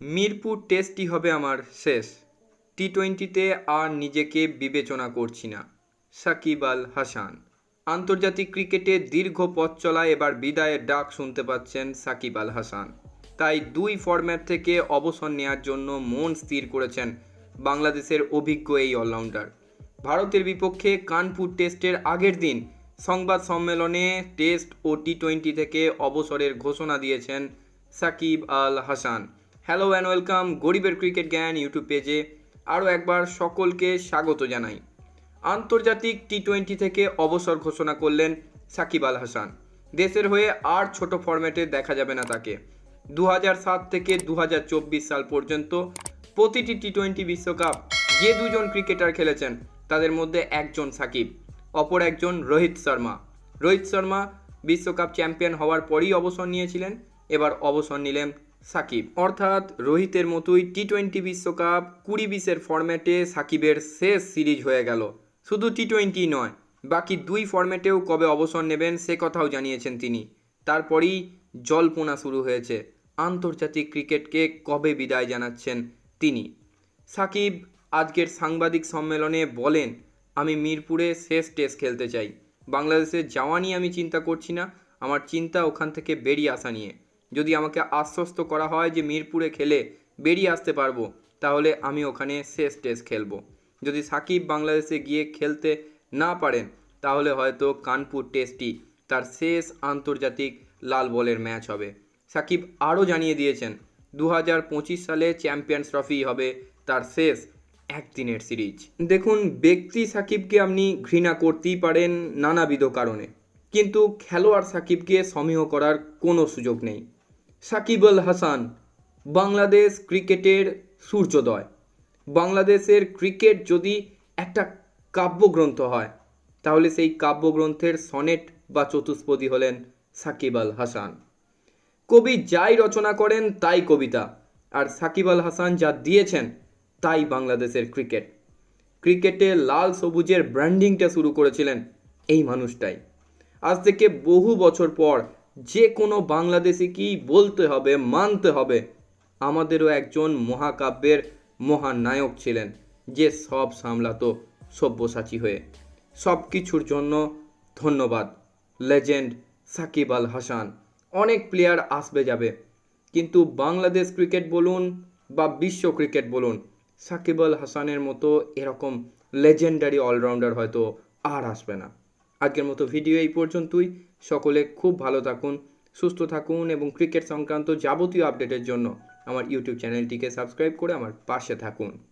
মিরপুর টেস্টই হবে আমার শেষ। টি টোয়েন্টিতে আর নিজেকে বিবেচনা করছি না। সাকিব আল হাসান। আন্তর্জাতিক ক্রিকেটে দীর্ঘ পথ চলায় এবার বিদায়ের ডাক শুনতে পাচ্ছেন সাকিব আল হাসান। তাই দুই ফরম্যাট থেকে অবসর নেওয়ার জন্য মন স্থির করেছেন বাংলাদেশের অভিজ্ঞ এই অলরাউন্ডার। ভারতের বিপক্ষে কানপুর টেস্টের আগের দিন সংবাদ সম্মেলনে টেস্ট ও টি টোয়েন্টি থেকে অবসরের ঘোষণা দিয়েছেন Shakib Al Hasan. Hello and welcome গরিবের ক্রিকেট জ্ঞান ইউটিউব পেজে আরও একবার সকলকে স্বাগত জানাই। আন্তর্জাতিক টি টোয়েন্টি থেকে অবসর ঘোষণা করলেন সাকিব আল হাসান। দেশের হয়ে আর ছোট ফরম্যাটে দেখা যাবে না তাকে। দু সাত থেকে দু হাজার চব্বিশ সাল পর্যন্ত প্রতিটি টি টোয়েন্টি বিশ্বকাপ যে দুজন ক্রিকেটার খেলেছেন, তাদের মধ্যে একজন সাকিব, অপর একজন রোহিত শর্মা। রোহিত শর্মা বিশ্বকাপ চ্যাম্পিয়ন হওয়ার পরই অবসর নিয়েছিলেন, এবার অবসর নিলেন সাকিব। অর্থাৎ রোহিতের মতোই টি টোয়েন্টি বিশ্বকাপ কুড়ি বিশের ফরম্যাটে সাকিবের শেষ সিরিজ হয়ে গেল। শুধু টি টোয়েন্টি নয়, বাকি দুই ফরম্যাটেও কবে অবসর নেবেন সে কথাও জানিয়েছেন তিনি। তারপরেই জল্পনা শুরু হয়েছে। আন্তর্জাতিক ক্রিকেটকে কবে বিদায় জানাচ্ছেন তিনি? সাকিব আজকের সাংবাদিক সম্মেলনে বলেন, আমি মিরপুরে শেষ টেস্ট খেলতে চাই। বাংলাদেশে যাওয়া নিয়ে আমি চিন্তা করছি না। আমার চিন্তা ওখান থেকে বেরিয়ে আসা নিয়ে। যদি আমাকে আশ্বস্ত করা হয় যে মিরপুরে খেলে বেরিয়ে আসতে পারব, তাহলে আমি ওখানে শেষ টেস্ট খেলব। যদি সাকিব বাংলাদেশে গিয়ে খেলতে না পারেন, তাহলে হয়তো কানপুর টেস্টই তার শেষ আন্তর্জাতিক লাল বলের ম্যাচ হবে। সাকিব আরও জানিয়ে দিয়েছেন দু হাজার পঁচিশ সালে চ্যাম্পিয়ন্স ট্রফি হবে তার শেষ একদিনের সিরিজ। দেখুন, ব্যক্তি সাকিবকে আপনি ঘৃণা করতেই পারেন নানাবিধ কারণে। কিন্তু খেলোয়াড় সাকিবকে সমীহ করার কোনো সুযোগ নেই। সাকিব আল হাসান, বাংলাদেশ ক্রিকেটের সূর্যোদয়। বাংলাদেশের ক্রিকেট যদি একটা কাব্যগ্রন্থ হয়, তাহলে সেই কাব্যগ্রন্থের সনেট বা চতুষ্পদী হলেন সাকিব আল হাসান। কবি যাই রচনা করেন, তাই কবিতা। আর সাকিব আল হাসান যা দিয়েছেন, তাই বাংলাদেশের ক্রিকেট। ক্রিকেটে লাল সবুজের ব্র্যান্ডিংটা শুরু করেছিলেন এই মানুষটাই। আজ থেকে বহু বছর পর যে কোনো বাংলাদেশিকেই বলতে হবে, মানতে হবে। আমাদেরও একজন মহাকাব্যের মহানায়ক ছিলেন, যে সব সামলাতো সব্যসাচী হয়ে। সব কিছুর জন্য ধন্যবাদ, লেজেন্ড সাকিব আল হাসান। অনেক প্লেয়ার আসবে যাবে, কিন্তু বাংলাদেশ ক্রিকেট বলুন বা বিশ্ব ক্রিকেট বলুন, সাকিব আল হাসানের মতো এরকম লেজেন্ডারি অলরাউন্ডার হয়তো আর আসবে না। আজকের মতো ভিডিও এই পর্যন্তই। সকলে খুব ভালো থাকুন, সুস্থ থাকুন এবং ক্রিকেট সংক্রান্ত যাবতীয় আপডেটের জন্য আমার ইউটিউব চ্যানেলটিকে সাবস্ক্রাইব করে আমার পাশে থাকুন।